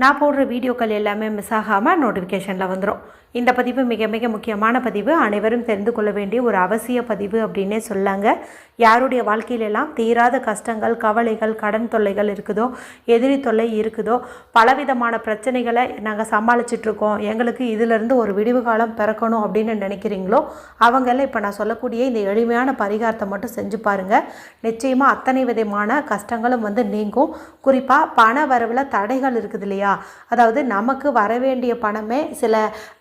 நான் போடுற வீடியோக்கள் எல்லாமே மிஸ் ஆகாமல் நோட்டிஃபிகேஷனில் வந்துடும் இந்த பதிவு மிக மிக முக்கியமான பதிவு. அனைவரும் தெரிந்து கொள்ள வேண்டிய ஒரு அவசிய பதிவு அப்படின்னே சொல்லாங்க. யாருடைய வாழ்க்கையிலெல்லாம் தீராத கஷ்டங்கள் கவலைகள் கடன் தொல்லைகள் இருக்குதோ எதிரி தொல்லை இருக்குதோ பலவிதமான பிரச்சனைகளை நாங்கள் சமாளிச்சிட்ருக்கோம். எங்களுக்கு இதிலிருந்து ஒரு விடிவு காலம் பிறக்கணும் அப்படின்னு நினைக்கிறீங்களோ அவங்கெல்லாம் இப்போ நான் சொல்லக்கூடிய இந்த எளிமையான பரிகாரத்தை மட்டும் செஞ்சு பாருங்கள் நிச்சயமாக அத்தனை விதமான கஷ்டங்களும் வந்து நீங்கும். குறிப்பாக பண வரவில் தடைகள் இருக்குது இல்லையா? அதாவது நமக்கு வர வேண்டிய பணமே சில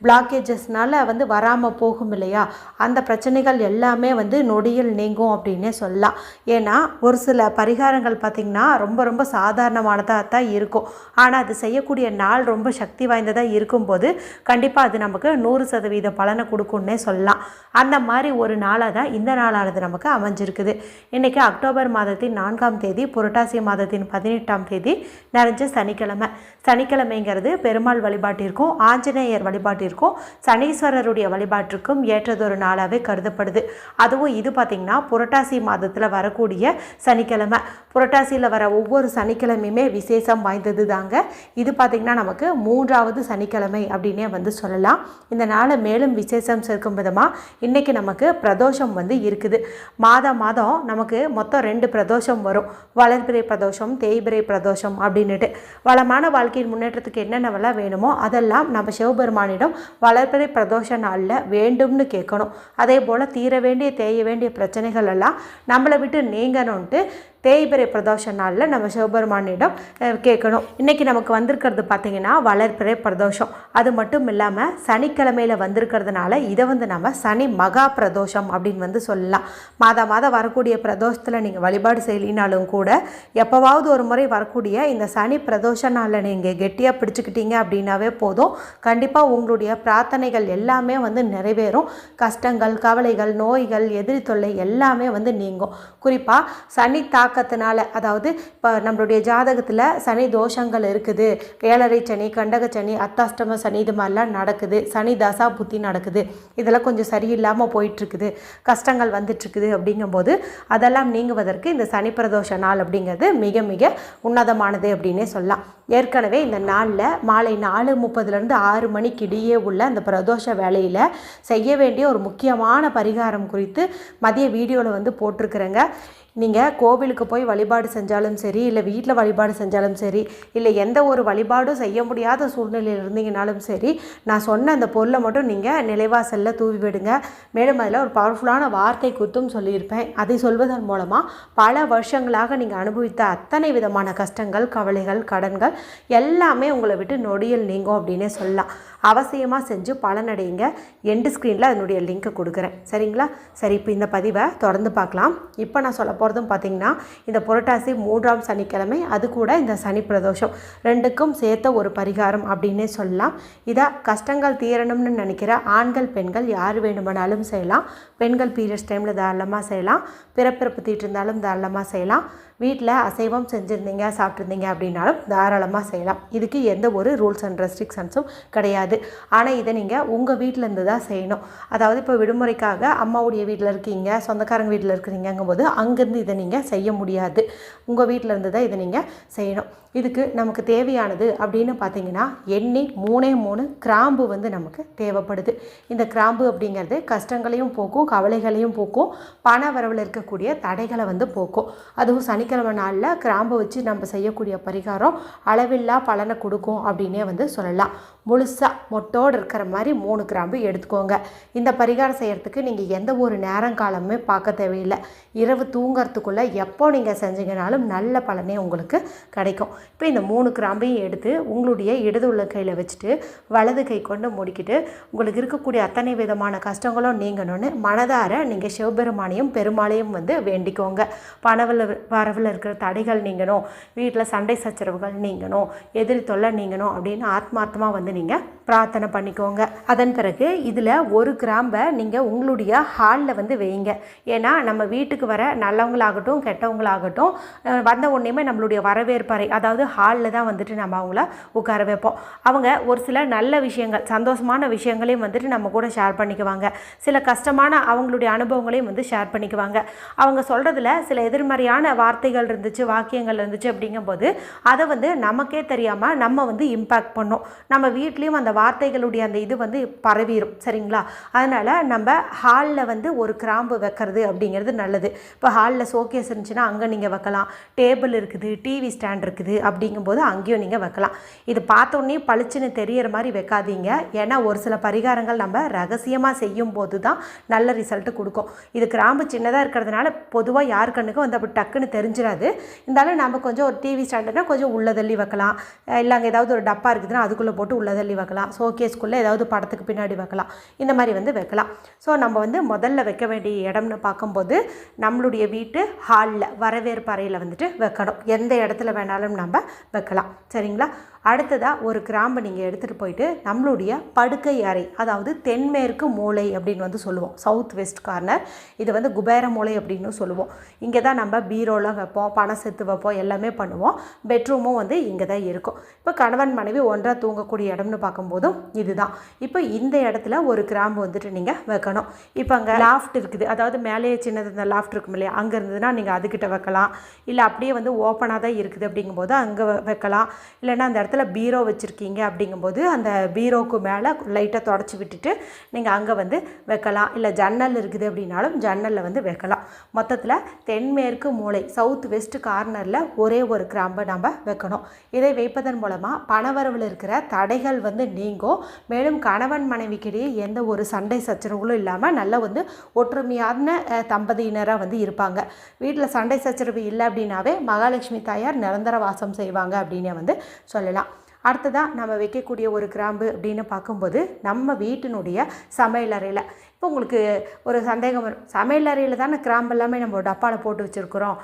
பிளாக்கேஜஸ்னால் வந்து வராமல் போகும் இல்லையா? அந்த பிரச்சனைகள் எல்லாமே வந்து நொடியில் நீங்கும் அப்படின்னே சொல்லலாம். ஏன்னா ஒரு சில பரிகாரங்கள் பார்த்திங்கன்னா ரொம்ப ரொம்ப சாதாரணமானதாக தான் இருக்கும். ஆனால் அது செய்யக்கூடிய நாள் ரொம்ப சக்தி வாய்ந்ததாக இருக்கும்போது கண்டிப்பாக அது நமக்கு நூறு சதவீத பலனை கொடுக்கும்னே சொல்லலாம். அந்த மாதிரி ஒரு நாளாக தான் இந்த நாளானது நமக்கு அமைஞ்சிருக்குது. இன்றைக்கி அக்டோபர் மாதத்தின் நான்காம் தேதி புரட்டாசி மாதத்தின் பதினெட்டாம் தேதி நிறைஞ்ச சனிக்கிழமை. சனிக்கிழமைங்கிறது பெருமாள் வழிபாட்டிற்கும் ஆஞ்சநேயர் வழிபாட்டிற்கும் சனீஸ்வரருடைய வழிபாட்டிற்கும் ஏற்றதொரு நாளாகவே கருதப்படுது. அதுவும் இது பார்த்திங்கன்னா புரட்டாசி மாதத்தில் வரக்கூடிய சனிக்கிழமை. புரட்டாசியில் வர ஒவ்வொரு சனிக்கிழமையுமே விசேஷம் வாய்ந்தது தாங்க இது பார்த்திங்கன்னா நமக்கு மூன்றாவது சனிக்கிழமை அப்படின்னே வந்து சொல்லலாம். இந்த நாளை மேலும் விசேஷம் சேர்க்கும் விதமாக இன்றைக்கி நமக்கு பிரதோஷம் வந்து இருக்குது. மாதம் மாதம் நமக்கு மொத்தம் ரெண்டு பிரதோஷம் வரும். வளர்பிறை பிரதோஷம் தேய்பிறை பிரதோஷம் அப்படின்னுட்டு. வளமான வாழ்க்கை வாழ்க்கையின் முன்னேற்றத்துக்கு என்னென்னவெல்லாம் வேணுமோ அதெல்லாம் நம்ம சிவபெருமானிடம் வளர்பிறை பிரதோஷ நாளில் வேண்டும்னு கேட்கணும். அதே போல் தீர வேண்டிய தேய வேண்டிய பிரச்சனைகள் எல்லாம் நம்மளை விட்டு நீங்கணும்ன்ட்டு தேய்பிறை பிரதோஷ நாளில் நம்ம சிவபெருமானிடம் கேட்கணும். இன்றைக்கி நமக்கு வந்திருக்கிறது பார்த்திங்கன்னா வளர்பிறை பிரதோஷம். அது மட்டும் இல்லாமல் சனிக்கிழமையில் வந்திருக்கிறதுனால இதை வந்து நம்ம சனி மகா பிரதோஷம் அப்படின்னு வந்து சொல்லலாம். மாதா மாதம் வரக்கூடிய பிரதோஷத்தில் நீங்கள் வழிபாடு செய்யலினாலும் கூட எப்போவாவது ஒரு முறை வரக்கூடிய இந்த சனி பிரதோஷ நாளில் நீங்கள் கெட்டியாக பிடிச்சிக்கிட்டீங்க அப்படின்னாவே போதும். கண்டிப்பாக உங்களுடைய பிரார்த்தனைகள் எல்லாமே வந்து நிறைவேறும். கஷ்டங்கள் கவலைகள் நோய்கள் எதிரி தொல்லை எல்லாமே வந்து நீங்கும். குறிப்பாக சனி தாக்கத்தினால அதாவது இப்போ நம்மளுடைய ஜாதகத்தில் சனி தோஷங்கள் இருக்குது. ஏழரை சனி கண்டக சனி அத்தாஷ்டம சனி இது மாதிரிலாம் நடக்குது. சனி தசா புத்தி நடக்குது. இதெல்லாம் கொஞ்சம் சரியில்லாமல் போயிட்டுருக்குது. கஷ்டங்கள் வந்துட்டுருக்குது அப்படிங்கும்போது அதெல்லாம் நீங்குவதற்கு இந்த சனி பிரதோஷ நாள் அப்படிங்கிறது மிக மிக உன்னதமானது அப்படின்னே சொல்லலாம். ஏற்கனவே இந்த நாளில் மாலை நாலு முப்பதுலேருந்து ஆறு மணிக்கு இடையே உள்ள அந்த பிரதோஷ வேலையில் செய்ய வேண்டிய ஒரு முக்கியமான பரிகாரம் குறித்து மதிய வீடியோவில் வந்து போட்டிருக்கிறேங்க. நீங்கள் கோவிலுக்கு போய் வழிபாடு செஞ்சாலும் சரி இல்லை வீட்டில் வழிபாடு செஞ்சாலும் சரி இல்லை எந்த ஒரு வழிபாடும் செய்ய முடியாத சூழ்நிலையில் இருந்தீங்கனாலும் சரி நான் சொன்ன அந்த பொருளை மட்டும் நீங்கள் நிலைவாசலில் தூவி விடுங்க. மேலும் அதில் ஒரு பவர்ஃபுல்லான வார்த்தை குத்தும் சொல்லியிருப்பேன். அதை சொல்வதன் மூலமாக பல வருஷங்களாக நீங்கள் அனுபவித்த அத்தனை விதமான கஷ்டங்கள் கவலைகள் கடன்கள் எல்லாமே உங்களை விட்டு நொடியில் நீங்கும் அப்படின்னே சொல்லலாம். அவசியமாக செஞ்சு பலனடையுங்க. எண்டு ஸ்க்ரீனில் அதனுடைய லிங்க்கை கொடுக்குறேன். சரிங்களா? சரி இப்போ இந்த பதிவை தொடர்ந்து பார்க்கலாம். இப்போ நான் சொல்ல போகிறதும் பார்த்தீங்கன்னா இந்த புரட்டாசி மூன்றாம் சனிக்கிழமை அது கூட இந்த சனி பிரதோஷம். ரெண்டுக்கும் சேர்த்த ஒரு பரிகாரம் அப்படின்னே சொல்லலாம். இதை கஷ்டங்கள் தீரணும்னு நினைக்கிற ஆண்கள் பெண்கள் யார் வேணுமானாலும் செய்யலாம். பெண்கள் பீரியட்ஸ் டைமில் தாராளமாக செய்யலாம். பிறப்பிறப்பு தீட்டு இருந்தாலும் தாராளமாக செய்யலாம். வீட்டில் அசைவம் செஞ்சுருந்தீங்க சாப்பிட்ருந்தீங்க அப்படின்னாலும் தாராளமாக செய்யலாம். இதுக்கு எந்த ஒரு ரூல்ஸ் அண்ட் ரெஸ்ட்ரிக்ஷன்ஸும் கிடையாது. ஆனால் இதை நீங்கள் உங்கள் வீட்டிலேருந்து தான் செய்யணும். அதாவது இப்போ விடுமுறைக்காக அம்மாவுடைய வீட்டில் இருக்கீங்க சொந்தக்காரங்க வீட்டில் இருக்கிறீங்கங்கும்போது அங்கேருந்து இதை நீங்கள் செய்ய முடியாது. உங்கள் வீட்டில் இருந்து தான் இதை நீங்கள் செய்யணும். இதுக்கு நமக்கு தேவையானது அப்படின்னு பார்த்தீங்கன்னா எண்ணி மூணே மூணு கிராம்பு வந்து நமக்கு தேவைப்படுது. இந்த கிராம்பு அப்படிங்கிறது கஷ்டங்களையும் போக்கும் கவலைகளையும் போக்கும் பண வரவில் இருக்கக்கூடிய தடைகளை வந்து போக்கும். அதுவும் சனிக்கிழமை நாளில் கிராம்பு வச்சு நம்ம செய்யக்கூடிய பரிகாரம் அளவில்லா பலனை கொடுக்கும் அப்படின்னே வந்து சொல்லலாம். முழுசாக மொட்டோடு இருக்கிற மாதிரி மூணு கிராம்பு எடுத்துக்கோங்க. இந்த பரிகாரம் செய்கிறதுக்கு நீங்கள் எந்த ஒரு நேரங்காலமே பார்க்க தேவையில்லை. இரவு தூங்கிறதுக்குள்ளே எப்போ நீங்கள் செஞ்சீங்கனாலும் நல்ல பலனே உங்களுக்கு கிடைக்கும். இப்போ இந்த மூணு கிராம்பையும் எடுத்து உங்களுடைய இடது உள்ள கையில் வச்சுட்டு வலது கை கொண்டு முடிக்கிட்டு உங்களுக்கு இருக்கக்கூடிய அத்தனை விதமான கஷ்டங்களும் நீங்கணும்னு மனதார நீங்கள் சிவபெருமானையும் பெருமாளையும் வந்து வேண்டிக்கோங்க. பணவில் வரவில் இருக்கிற தடைகள் நீங்கணும். வீட்டில் சண்டை சச்சரவுகள் நீங்கணும். எதிரி தொல்லை நீங்கணும் அப்படின்னு ஆத்மார்த்தமாக வந்து நீங்கள் பிரார்த்தனை பண்ணிக்கோங்க. அதன் பிறகு இதில் ஒரு கிராம்பை நீங்கள் உங்களுடைய ஹாலில் வந்து வைங்க. ஏன்னா நம்ம வீட்டுக்கு வர நல்லவங்களாகட்டும் கெட்டவங்களாகட்டும் வந்த உடனேமே நம்மளுடைய வரவேற்பறை அதாவது ஹாலில் தான் வந்துட்டு நம்ம அவங்கள உட்கார வைப்போம். அவங்க ஒரு சில நல்ல விஷயங்கள் சந்தோஷமான விஷயங்களையும் வந்துட்டு நம்ம கூட ஷேர் பண்ணிக்குவாங்க. சில கஷ்டமான அவங்களுடைய அனுபவங்களையும் வந்து ஷேர் பண்ணிக்குவாங்க. அவங்க சொல்கிறதுல சில எதிர்மறையான வார்த்தைகள் இருந்துச்சு வாக்கியங்கள் இருந்துச்சு அப்படிங்கும்போது அதை வந்து நமக்கே தெரியாமல் நம்ம வந்து இம்பேக்ட் பண்ணோம். நம்ம வீட்லேயும் அந்த வார்த்தைகளுடைய அந்த இது வந்து பரவிடும் சரிங்களா? அதனால் நம்ம ஹாலில் வந்து ஒரு கிராம்பு வைக்கிறது அப்படிங்கிறது நல்லது. இப்போ ஹாலில் ஷோகேஸ் இருந்துச்சுன்னா அங்கே நீங்கள் வைக்கலாம். டேபிள் இருக்குது டிவி ஸ்டாண்ட் இருக்குது அப்படிங்கும்போது அங்கேயும் நீங்கள் வைக்கலாம். இது பார்த்தோன்னே பளிச்சுன்னு தெரியற மாதிரி வைக்காதீங்க. ஏன்னா ஒரு சில பரிகாரங்கள் நம்ம ரகசியமாக செய்யும் போது தான் நல்ல ரிசல்ட்டு கொடுக்கும். இது கிராம்பு சின்னதாக இருக்கிறதுனால பொதுவாக யார் கண்ணுக்கும் வந்து அப்படி டக்குன்னு தெரிஞ்சிடாது இருந்தாலும் நம்ம கொஞ்சம் ஒரு டிவி ஸ்டாண்டுனா கொஞ்சம் உள்ளதள்ளி வைக்கலாம். இல்லை அங்கே ஏதாவது ஒரு டப்பா இருக்குதுன்னா அதுக்குள்ளே போட்டு உள்ளதள்ளி தள்ளி வைக்கலாம் ஷோகேஸ்க்குள்ளே ஏதாவது படத்துக்கு பின்னாடி வைக்கலாம். இந்த மாதிரி வந்து வைக்கலாம். ஸோ நம்ம வந்து முதல்ல வைக்க வேண்டிய இடம்னு பார்க்கும்போது நம்மளுடைய வீட்டு ஹாலில் வரவேற்பு அறையில் வந்துட்டு வைக்கணும். எந்த இடத்துல வேணாலும் நம்ம வைக்கலாம். சரிங்களா? அடுத்ததாக ஒரு கிராம்பை நீங்கள் எடுத்துகிட்டு போயிட்டு நம்மளுடைய படுக்கை அறை அதாவது தென்மேற்கு மூலை அப்படின்னு வந்து சொல்லுவோம். சவுத் வெஸ்ட் கார்னர் இது வந்து குபேர மூலை அப்படின்னு சொல்லுவோம். இங்கே தான் நம்ம பீரோலாம் வைப்போம் பணம் செத்து வைப்போம் எல்லாமே பண்ணுவோம். பெட்ரூமும் வந்து இங்கே தான் இருக்கும். இப்போ கணவன் மனைவி ஒன்றாக தூங்கக்கூடிய இடம்னு பார்க்கும்போதும் இதுதான். இப்போ இந்த இடத்துல ஒரு கிராம்பு வந்துட்டு நீங்கள் வைக்கணும். இப்போ அங்கே லாஃப்ட் இருக்குது. அதாவது மேலேயே சின்னது இந்த லாஃப்ட் இருக்கும் இல்லையா? அங்கே இருந்ததுன்னா நீங்கள் அதுக்கிட்ட வைக்கலாம். இல்லை அப்படியே வந்து ஓப்பனாக தான் இருக்குது அப்படிங்கும்போது அங்கே வைக்கலாம். இல்லைன்னா அந்த இடத்துல பீரோ வச்சுருக்கீங்க அப்படிங்கும்போது அந்த பீரோக்கு மேலே லைட்டாக தொடச்சி விட்டுட்டு நீங்கள் அங்கே வந்து வைக்கலாம். இல்லை ஜன்னல் இருக்குது அப்படின்னாலும் ஜன்னலில் வந்து வைக்கலாம். மொத்தத்தில் தென்மேற்கு மூலை சவுத் வெஸ்ட் கார்னரில் ஒரே ஒரு கிராம்பை நம்ம வைக்கணும். இதை வைப்பதன் மூலமாக பணவரவில் இருக்கிற தடைகள் வந்து நீங்கும். மேலும் கணவன் மனைவிக்கிடையே எந்த ஒரு சண்டை சச்சரவுகளும் இல்லாமல் நல்ல வந்து ஒற்றுமையான தம்பதியினராக வந்து இருப்பாங்க. வீட்டில் சண்டை சச்சரவு இல்லை அப்படின்னாவே மகாலட்சுமி தாயார் நிரந்தர வாசம் செய்வாங்க அப்படின்னு வந்து சொல்லலாம். அடுத்ததாக நம்ம வைக்கக்கூடிய ஒரு கிராம்பு அப்படின்னு பார்க்கும்போது நம்ம வீட்டினுடைய சமையலறையில் இப்போ உங்களுக்கு ஒரு சந்தேகம் வரும். சமையலறையில் தானே கிராம்பு எல்லாமே நம்ம டப்பாவில் போட்டு வச்சுருக்குறோம்.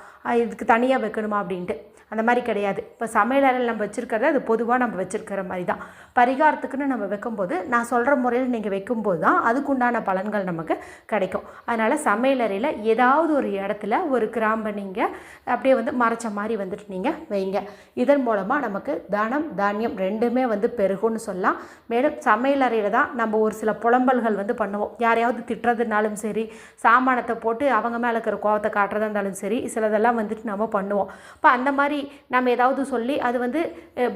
இதுக்கு தனியாக வைக்கணுமா அப்படின்ட்டு. அந்த மாதிரி கிடையாது. இப்போ சமையலறையில் நம்ம வச்சுருக்கிறது அது பொதுவாக நம்ம வச்சுருக்கிற மாதிரி தான். பரிகாரத்துக்குன்னு நம்ம வைக்கும்போது நான் சொல்கிற முறையில் நீங்கள் வைக்கும்போது தான் அதுக்குண்டான பலன்கள் நமக்கு கிடைக்கும். அதனால் சமையலறையில் ஏதாவது ஒரு இடத்துல ஒரு கிராம்பை நீங்கள் அப்படியே வந்து மறைச்ச மாதிரி வந்துட்டு நீங்கள் வைங்க. இதன் மூலமாக நமக்கு தனம் தானியம் ரெண்டுமே வந்து பெருகும்னு சொல்லலாம். மேலும் சமையலறையில் தான் நம்ம ஒரு சில புலம்பல்கள் வந்து பண்ணுவோம். யாரையாவது திட்டுறதுனாலும் சரி சாமானத்தை போட்டு அவங்க மேலே இருக்கிற கோவத்தை காட்டுறதா இருந்தாலும் சரி சிலதெல்லாம் வந்துட்டு நம்ம பண்ணுவோம். இப்போ அந்த மாதிரி நம்ம ஏதாவது சொல்லி அது வந்து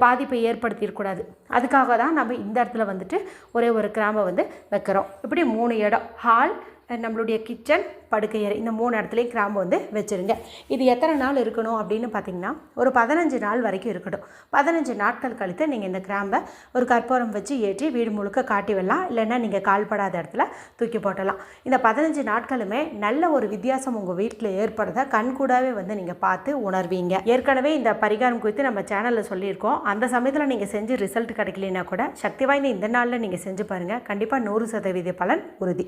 பாதிப்பை ஏற்படுத்திடக்கூடாது. அதுக்காக தான் நம்ம இந்த இடத்துல வந்துட்டு ஒரே ஒரு கிராம்பை வந்து வைக்கிறோம். இப்படி மூணு இடம். ஹால் நம்மளுடைய கிச்சன் படுக்கையறை இந்த மூணு இடத்துலையும் கிராம்பு வந்து வச்சுருங்க. இது எத்தனை நாள் இருக்கணும் அப்படின்னு பார்த்தீங்கன்னா ஒரு பதினஞ்சு நாள் வரைக்கும் இருக்கட்டும். பதினஞ்சு நாட்கள் கழித்து நீங்கள் இந்த கிராம்பை ஒரு கற்பூரம் வச்சு ஏற்றி வீடு முழுக்க காட்டி விடலாம். இல்லைன்னா நீங்கள் கால்படாத இடத்துல தூக்கி போட்டலாம். இந்த பதினஞ்சு நாட்களுமே நல்ல ஒரு வித்தியாசம் உங்கள் வீட்டில் ஏற்படுறத கண்கூடாவே வந்து நீங்கள் பார்த்து உணர்வீங்க. ஏற்கனவே இந்த பரிகாரம் குறித்து நம்ம சேனலில் சொல்லியிருக்கோம். அந்த சமயத்தில் நீங்கள் செஞ்சு ரிசல்ட் கிடைக்கலனா கூட சக்தி வாய்ந்த இந்த நாளில் நீங்கள் செஞ்சு பாருங்கள் கண்டிப்பாக நூறு சதவீத பலன் உறுதி.